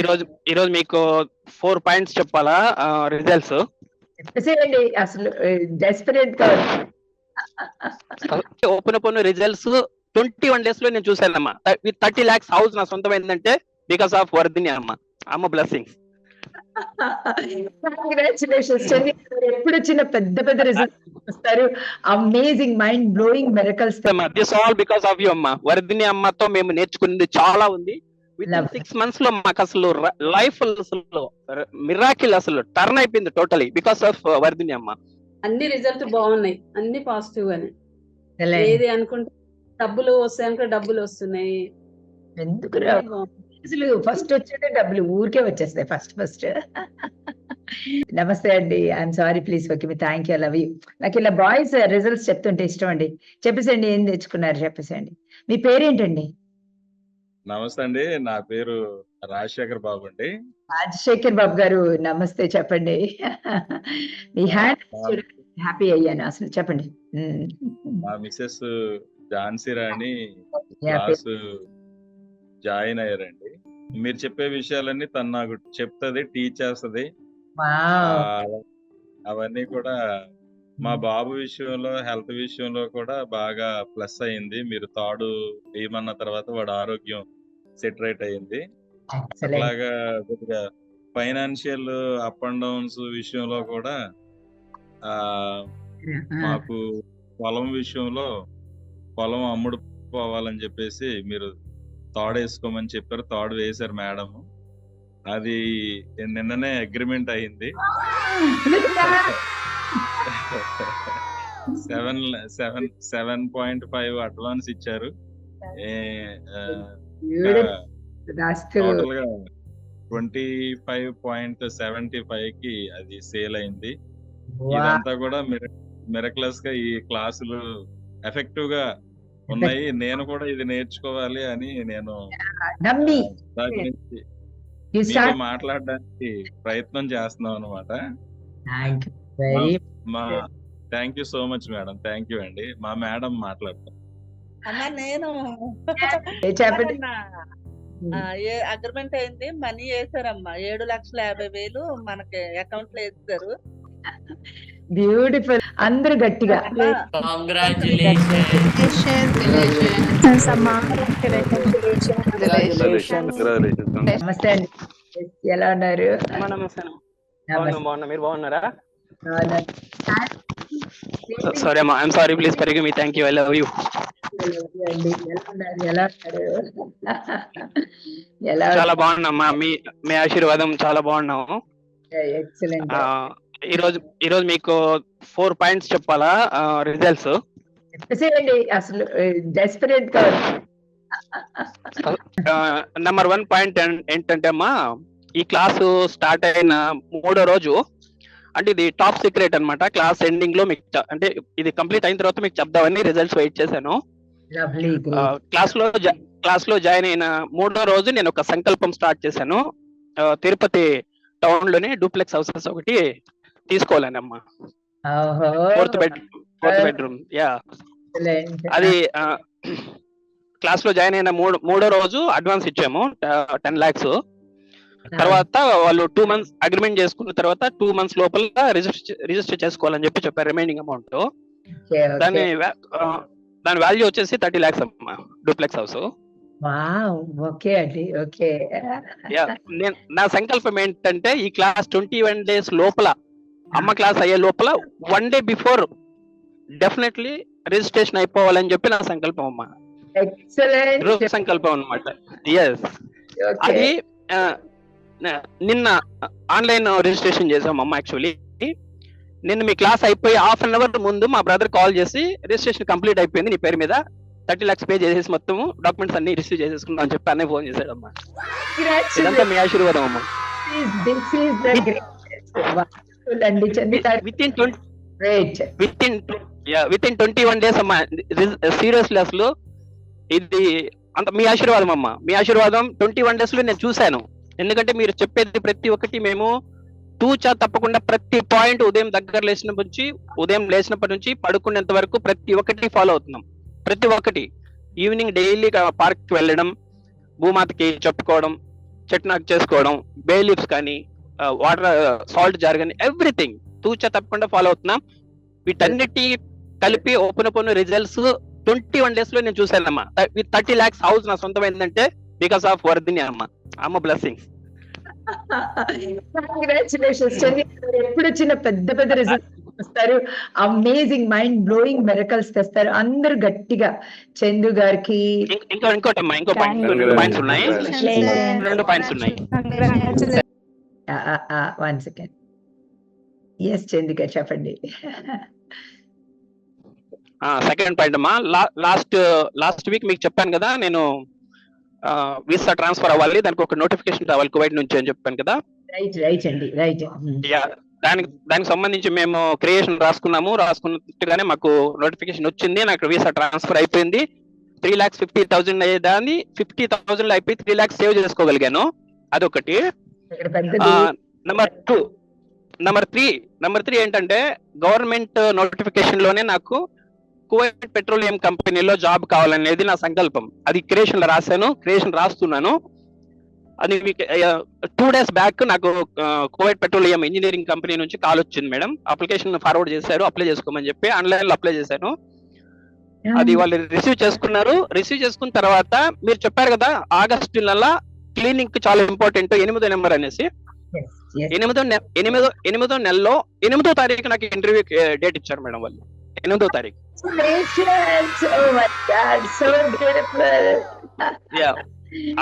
ఈరోజు ఈరోజు మీకు ఫోర్ పాయింట్స్ చెప్పాలా? రిజల్ట్స్? చెప్పేసేయండి అసలు డెస్పరేట్గా. Open open results twenty one డేస్లో నేను చూశానమ్మా. విత్ థర్టీ లాక్స్ హౌస్ నా సొంతమైందంటే బికాస్ ఆఫ్ వర్ధిని అమ్మ. అమ్మ బ్లెస్సింగ్స్. కంగ్రాచులేషన్స్ ఎప్పుడు వచ్చిన పెద్ద పెద్ద రిజల్ట్స్ వస్తారు. Amazing mind blowing miracles this all because of you అమ్మ. వర్ధిని అమ్మతో మేము నేర్చుకున్నది చాలా ఉంది. విత్. సిక్స్ మంత్స్లో మాకు అసలు లైఫ్ అసలు మిరాకిల్ అసలు టర్న్ అయిపోయింది టోటలీ బికాస్ ఆఫ్ వర్ధిని అమ్మ. అన్ని రిజల్ట్ బాగున్నాయి. అన్ని పాజిటివ్ గానే. ఏది అనుకుంటే డబ్బులు వస్తాయి అనుకుంటే డబ్బులు వస్తున్నాయి. ఎందుకు? అసలు ఫస్ట్ వచ్చేటే డబ్బులు ఊరికే వచ్చేస్తాయి ఫస్ట్ ఫస్ట్ నమస్తే అండి. I'm sorry please okay me thank you love you నాకు ఇలా బాయ్స్ రిజల్ట్స్ చెప్తుంటే ఇష్టం అండి. చెప్పేసండి ఏం తెచ్చుకున్నారు చెప్పేసండి మీ పేరేంటండి? నమస్తే అండి. నా పేరు రాజశేఖర్ బాబు అండి. రాజశేఖర్ బాబు గారు నమస్తే చెప్పండి. మీ హ్యాండ్ హ్యాపీ అయ్యాను అసలు చెప్పండి. మా Mrs Jhansi Rani class join అయ్యారండి. మీరు చెప్పే విషయాలన్నీ తను నాకు చెప్తుంది టీచ్ చేస్తుంది. అవన్నీ కూడా మా బాబు విషయంలో హెల్త్ విషయంలో కూడా బాగా ప్లస్ అయింది. మీరు తాడు ఏమన్న తర్వాత వాడు ఆరోగ్యం సెట్ రైట్ అయింది. అలాగా కొద్దిగా ఫైనాన్షియల్ అప్ అండ్ డౌన్స్ విషయంలో కూడా ఆ మాకు పొలం విషయంలో పొలం అమ్ముడు పోవాలని చెప్పేసి మీరు తాడు వేసుకోమని చెప్పారు. తాడు వేశారు మేడం అది నిన్ననే అగ్రిమెంట్ అయింది. Seven seven seven point five advance ఇచ్చారు. టోటల్గా ట్వంటీ ఫైవ్ పాయింట్ సెవెంటీ ఫైవ్కి అది సేల్ అయింది. ఇదంతా కూడా మిరక్లస్గా ఈ క్లాసులు ఎఫెక్టివ్గా ఉన్నాయి నేను కూడా ఇది నేర్చుకోవాలి అని నేను మాట్లాడడానికి ప్రయత్నం చేస్తున్నాం అనమాట మా thank you so much madam. Thank you అండి. మా మేడం మాట్లాడతాం అమ్మా నేను ఏ చెప్పండి. అగ్రిమెంట్ అయింది? మనీ వేసారమ్మా ఏడు లక్షల యాభై వేలు మనకి అకౌంట్లో వేస్తారు బ్యూటిఫుల్. అందరూ గట్టిగా. నమస్తే అండి. ఎలా ఉన్నారు? మీరు బాగున్నారా. సారీ అమ్మా ఐఎమ్ సారీ ప్లీజ్ పెరిగి మీ thank you I love you చాలా బాగున్నామ్మా మీ మీ ఆశీర్వాదం చాలా బాగున్నాము ఈరోజు ఈరోజు మీకు ఫోర్ పాయింట్స్ చెప్పాలా? రిజల్ట్స్ చెప్పేసేయండి. అసలు డెస్పరేట్గా నెంబర్ వన్ పాయింట్ ఏంటంటే అమ్మా ఈ క్లాసు స్టార్ట్ అయిన మూడో రోజు అంటే ఇది టాప్ సీక్రెట్ అన్నమాట. క్లాస్ ఎండింగ్లో మీకు అంటే ఇది కంప్లీట్ అయిన తర్వాత మీకు చెప్దామని రిజల్ట్స్ వెయిట్ చేశాను. క్లాస్లో క్లాస్లో జాయిన్ అయిన మూడో రోజు నేను ఒక సంకల్పం స్టార్ట్ చేశాను. తిరుపతి టౌన్లోనే డూప్లెక్స్ హౌసెస్ ఒకటి తీసుకోవాలని అమ్మా fourth bed fourth bedroom yeah అది క్లాస్లో జాయిన్ అయిన మూడు మూడో రోజు అడ్వాన్స్ ఇచ్చాము టెన్ లాక్స్ తర్వాత వాళ్ళు టూ మంత్స్ అగ్రిమెంట్ చేసుకున్న తర్వాత టూ మంత్స్ లోపల రిజిస్టర్ రిజిస్టర్ చేసుకోవాలని చెప్పి చెప్పారు రిమైనింగ్ అమౌంట్ దాని దాని వాల్యూ వచ్చేసి థర్టీ లాక్స్ అమ్మా డూప్లెక్స్ హౌస్ ఓకే అండి ఓకే. నేను నా సంకల్పం ఏంటంటే ఈ క్లాస్ ట్వంటీ వన్ డేస్ లోపల అమ్మ క్లాస్ అయ్యే లోపల one day before definitely registration అయిపోవాలని చెప్పి నా సంకల్పం అమ్మా. సంకల్పం అనమాట ఎస్ అది నిన్న ఆన్లైన్ రిజిస్ట్రేషన్ చేసాం అమ్మ యాక్చువల్లీ. నిన్న మీ క్లాస్ అయిపోయి హాఫ్ అన్ అవర్ ముందు మా బ్రదర్ కాల్ చేసి రిజిస్ట్రేషన్ కంప్లీట్ అయిపోయింది నీ పేరు మీద. థర్టీ లాక్స్ పే చేసేసి మొత్తం డాక్యుమెంట్స్ అన్ని రిసీవ్ చేసేసుకున్నాం అని చెప్పి అన్నయ్య ఫోన్ చేశాడు అమ్మా ఇదంతా మీ ఆశీర్వాదం అమ్మా. Within twenty great within within twenty one days అమ్మా సీరియస్లీ అసలు ఇది అంత మీ ఆశీర్వాదం అమ్మా. మీ ఆశీర్వాదం ట్వంటీ వన్ డేస్లో నేను చూశాను. ఎందుకంటే మీరు చెప్పేది ప్రతి ఒక్కటి మేము తూచా తప్పకుండా ప్రతి పాయింట్ ఉదయం దగ్గర లేచినప్పటి నుంచి ఉదయం లేచినప్పటి నుంచి పడుకునేంత వరకు ప్రతి ఒక్కటి ఫాలో అవుతున్నాం. ప్రతి ఒక్కటి. ఈవినింగ్ డైలీ పార్క్కి వెళ్ళడం భూమాతకి చెప్పుకోవడం చెట్నాక్ చేసుకోవడం బే లీవ్స్ కానీ వాటర్ సాల్ట్ జార్ కానీ ఎవ్రీథింగ్ తూచా తప్పకుండా ఫాలో అవుతున్నాం. వీటన్నిటి కలిపి open open results twenty one డేస్లో నేను చూశానమ్మా. థర్టీ లాక్స్ హౌస్ నా సొంతమైందంటే బికాస్ ఆఫ్ వర్ధిని అమ్మ అమ్మ బ్లెస్సింగ్స్ కంగ్రాచులేషన్స్ ఎప్పుడు వచ్చిన పెద్ద పెద్ద రిజల్ట్స్ వస్తారు అమేజింగ్ మైండ్ బ్లోయింగ్ మెరకల్స్ తెస్తారు. అందరూ గట్టిగా చందు గారికి. ఇంకో ఇంకోటమ్మా ఇంకో పాయింట్స్ ఉన్నాయి? రెండు పాయింట్స్ ఉన్నాయి. వన్ సెకండ్ ఎస్ చందు గారు చెప్పండి. సెకండ్ పాయింట్ అమ్మా. లాస్ట్ లాస్ట్ వీక్ మీకు చెప్పాను కదా నేను వీసా ట్రాన్స్ఫర్ అవ్వాలి. దానికి ఒక నోటిఫికేషన్ రావాలి కువైట్ నుంచి అని చెప్పాను కదా. రైట్ రైట్ అండి రైట్. యా దానికి దానికి సంబంధించి మేము క్రియేషన్ రాసుకున్నాము. రాసుకున్నట్టుగానే మాకు నోటిఫికేషన్ వచ్చింది. నాకు వీసా ట్రాన్స్ఫర్ అయిపోయింది. త్రీ లాక్స్ ఫిఫ్టీ థౌసండ్ అయ్యేదాన్ని ఫిఫ్టీ థౌసండ్ అయిపోయి త్రీ లాక్స్ సేవ్ చేసుకోగలిగాను. అదొకటి. Number two number three number three ఏంటంటే గవర్నమెంట్ నోటిఫికేషన్లోనే నాకు కువైట్ పెట్రోలియం కంపెనీలో జాబ్ కావాలనేది నా సంకల్పం. అది క్రియేషన్లో రాశాను క్రియేషన్ రాస్తున్నాను. అది టూ డేస్ బ్యాక్ నాకు కువైట్ పెట్రోలియం ఇంజనీరింగ్ కంపెనీ నుంచి కాల్ వచ్చింది మేడం. అప్లికేషన్ ఫార్వర్డ్ చేశారు అప్లై చేసుకోమని చెప్పి ఆన్లైన్లో అప్లై చేశాను అది వాళ్ళు రిసీవ్ చేసుకున్నారు. రిసీవ్ చేసుకున్న తర్వాత మీరు చెప్పారు కదా ఆగస్టు నెల క్లీనింగ్ చాలా ఇంపార్టెంట్ ఎనిమిదో నెంబర్ అనేసి. ఎనిమిదో ఎనిమిదో ఎనిమిదో నెలలో ఎనిమిదో తారీఖు నాకు ఇంటర్వ్యూ డేట్ ఇచ్చారు మేడం వాళ్ళు. ఎనిమిదో తారీఖు. Oh.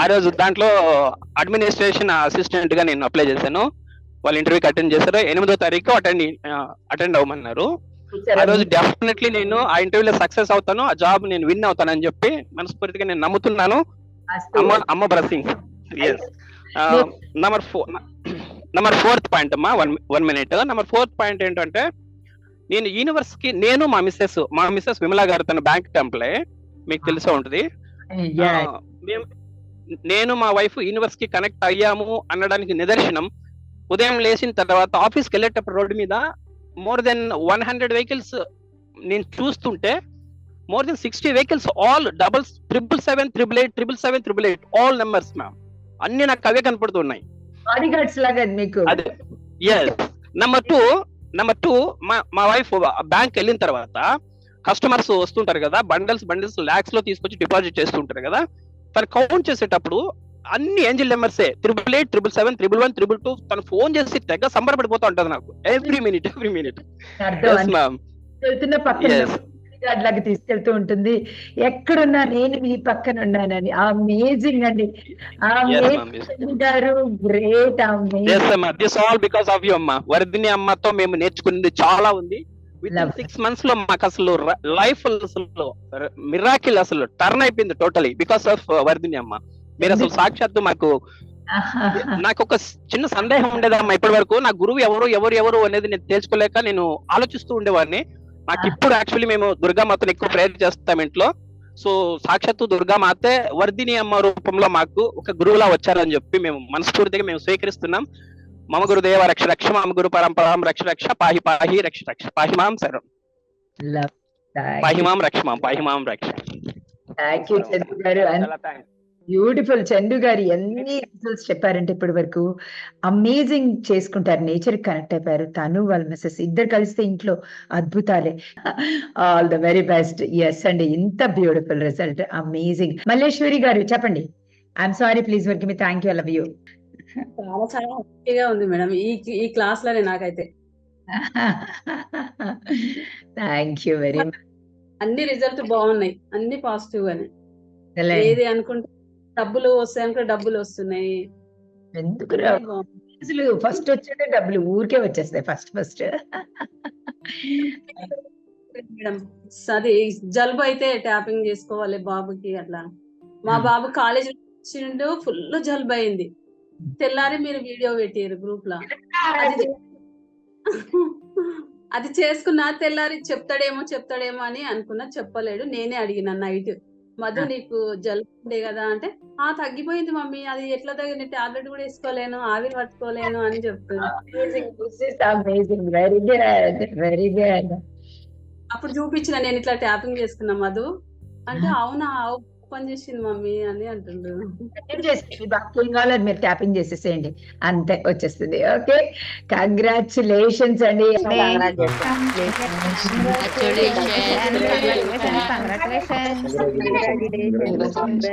ఆ రోజు దాంట్లో అడ్మినిస్ట్రేషన్ అసిస్టెంట్గా నేను అప్లై చేశాను. వాళ్ళు ఇంటర్వ్యూకి అటెండ్ చేశారు. ఎనిమిదో తారీఖు అటెండ్ అటెండ్ అవ్వమన్నారు. ఆ రోజు డెఫినెట్లీ నేను ఆ ఇంటర్వ్యూలో సక్సెస్ అవుతాను. ఆ జాబ్ నేను విన్ అవుతానని చెప్పి మనస్ఫూర్తిగా నేను నమ్ముతున్నాను. అమ్మ అమ్మ బ్రసింగ్ yes number four number fourth point అమ్మా one one minute number fourth point ఏంటంటే నేను యూనివర్స్కి నేను మా మిస్సెస్ మా మిస్సెస్ విమలా గారు తన బ్యాంక్ టెంప్లే మీకు తెలిసే ఉంటుంది? మేము నేను మా వైఫ్ యూనివర్స్కి కనెక్ట్ అయ్యాము అనడానికి నిదర్శనం. ఉదయం లేచిన తర్వాత ఆఫీస్కి వెళ్ళేటప్పుడు రోడ్డు మీద more than one hundred vehicles నేను చూస్తుంటే more than sixty vehicles all double triple seven triple eight triple seven triple eight all numbers ma'am అన్ని నాకు అవే కనపడుతున్నాయి. బాడీగార్డ్స్ లాగా మీకు. అదే yes number two number two మా మా వైఫ్ బ్యాంక్ వెళ్ళిన తర్వాత కస్టమర్స్ వస్తుంటారు కదా బండల్స్ బండిల్స్ లాక్స్లో తీసుకొచ్చి డిపాజిట్ చేస్తుంటారు కదా. తను కౌంట్ చేసేటప్పుడు అన్ని angel నెంబర్సే triple eight triple seven triple one triple two తను ఫోన్ చేసి తెగ సంబరపడిపోతూ ఉంటది నాకు. ఎవ్రీ మినిట్ ఎవ్రీ మినిట్ అర్థం ఎస్ మ్యామ్ వెళ్తున్న పక్కన ఎస్ bodyguard లాగా తీసుకెళ్తూ ఉంటుంది. ఎక్కడున్నా నేను మీ పక్కన ఉన్నానని అమేజింగ్ అండి. గారు. Great this all because of you అమ్మా. వర్ధిని అమ్మతో మేము నేర్చుకున్నది చాలా ఉంది. సిక్స్ మంత్స్లో మాకు అసలు లైఫ్ అసలు మిరాకిల్ అసలు టర్న్ అయిపోయింది టోటలీ బికాస్ ఆఫ్ వర్ధిని అమ్మ. మీరు అసలు సాక్షాత్తు మాకు నాకు ఒక చిన్న సందేహం ఉండేదమ్మా ఇప్పటి వరకు నా గురువు ఎవరు ఎవరు ఎవరు అనేది నేను తెలుసుకోలేక నేను ఆలోచిస్తూ ఉండేవాడిని. నాకు ఇప్పుడు యాక్చువల్లీ మేము దుర్గామాతను ఎక్కువ ప్రేయర్ చేస్తాం ఇంట్లో. సో సాక్షాత్తు దుర్గామాతే వర్ధిని అమ్మ రూపంలో మాకు ఒక గురువులా వచ్చారని చెప్పి మేము మనస్ఫూర్తిగా మేము స్వీకరిస్తున్నాం. మమ గురుదేవ రక్ష రక్ష మమ గురు పరంపరాం రక్ష రక్ష పాహి పాహి రక్ష రక్ష. పాహి మాం సర్వం పాహి మాం రక్ష మాం పాహి మాం రక్ష. థ్యాంక్ యూ గారు. బ్యూటిఫుల్ చందు గారు ఎన్ని రిజల్ట్స్ చెప్పారంటే ఇప్పటి వరకు అమేజింగ్ చేసుకుంటారు. నేచర్ కనెక్ట్ అయిపోయారు. తను వాళ్ళ మిస్సెస్ ఇద్దరు కలిస్తే ఇంట్లో అద్భుతాలే. All the very best yes అండి. ఇంత బ్యూటిఫుల్ రిజల్ట్ అమేజింగ్ మల్లేశ్వరి గారు చెప్పండి. I'm sorry please work me thank you love you చాలా చాలా హ్యాపీగా ఉంది మేడం. ఈ ఈ క్లాస్లోనే నాకైతే. థ్యాంక్ యూ వెరీ మచ్ అన్ని రిజల్ట్ బాగున్నాయి. అన్ని పాజిటివ్ గానే. ఏది అనుకుంటే డబ్బులు వస్తాయి అనుకుంటే డబ్బులు వస్తున్నాయి. ఎందుకు. అసలు ఫస్ట్ వచ్చేదే డబ్బులు ఊరికే వచ్చేస్తాయి ఫస్ట్ ఫస్ట్ మేడం అది జలుబు అయితే ట్యాపింగ్ చేసుకోవాలి బాబుకి అట్లా. మా. బాబు కాలేజీ వచ్చిండు ఫుల్ జలుబు అయింది. తెల్లారి మీరు వీడియో పెట్టారు గ్రూప్లో. అది చేసుకున్నా తెల్లారి చెప్తాడేమో చెప్తాడేమో అని అనుకున్నా చెప్పలేడు. నేనే అడిగిన నైట్ మధు నీకు జలుబు ఉండే కదా అంటే ఆ తగ్గిపోయింది మమ్మీ అది ఎట్లా తగ్గింది టాబ్లెట్ కూడా వేసుకోలేను ఆవిరి పట్టుకోలేను అని చెప్తుంది. అప్పుడు చూపించిన నేను ఇట్లా ట్యాపింగ్ చేసుకున్నా మధు. అంటే అవునా పని చేసింది మమ్మీ అని అంటుండు. ట్యాపింగ్ చేసేయండి బాగా ఏం కావాలో మీరు ట్యాపింగ్ చేసేసేయండి. అంతే వచ్చేస్తుంది. ఓకే కంగ్రాచులేషన్స్ అండి. Congratulations. Congratulations.